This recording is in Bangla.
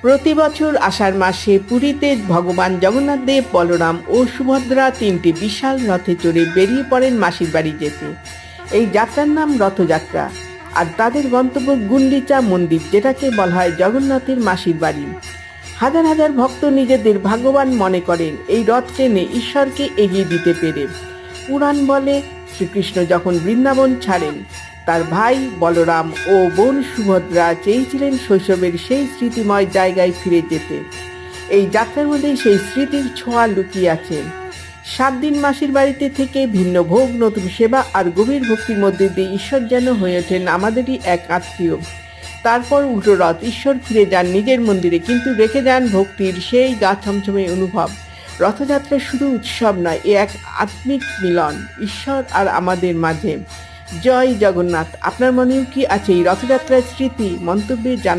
প্রতি বছর আষাঢ় মাসে পুরীতে ভগবান জগন্নাথ দেব, বলরাম ও সুভদ্রা তিনটি বিশাল রথে চড়ে বেরিয়ে পড়েন মাসির বাড়ি যেতে। এই যাত্রার নাম রথযাত্রা। আর তাদের গন্তব্য গুন্ডিচা মন্দির, যেটাকে বলা হয় জগন্নাথের মাসির বাড়ি। হাজার হাজার ভক্ত নিজেদের ভাগ্যবান মনে করেন, এই রথ টেনে ঈশ্বরকে এগিয়ে দিতে পেরে। পুরাণ বলে শ্রীকৃষ্ণ যখন বৃন্দাবন ছাড়েন, তার ভাই বলরাম ও বোন সুভদ্রা চেয়েছিলেন শৈশবের সেই স্মৃতিময় জায়গায় ফিরে যেতে। এই যাত্রার মধ্যেই সেই স্মৃতির ছোঁয়া লুকিয়ে আছে। সাত দিন মাসির বাড়িতে থেকে ভিন্ন ভোগ, নতুন সেবা আর গভীর ভক্তির মধ্যে দিয়ে ঈশ্বর যেন হয়ে ওঠেন আমাদেরই এক আত্মীয়। তারপর উল্টো রথ, ঈশ্বর ফিরে যান নিজের মন্দিরে, কিন্তু রেখে যান ভক্তির সেই গা ছমছমে অনুভব। রথযাত্রা শুধু উৎসব নয়, এ এক আত্মিক মিলন। ঈশ্বর আর আমাদের মাঝে। জয় জগন্নাথ। আপনার মনেও কি আছে এই রথযাত্রার স্মৃতি? মন্তব্যে জানান।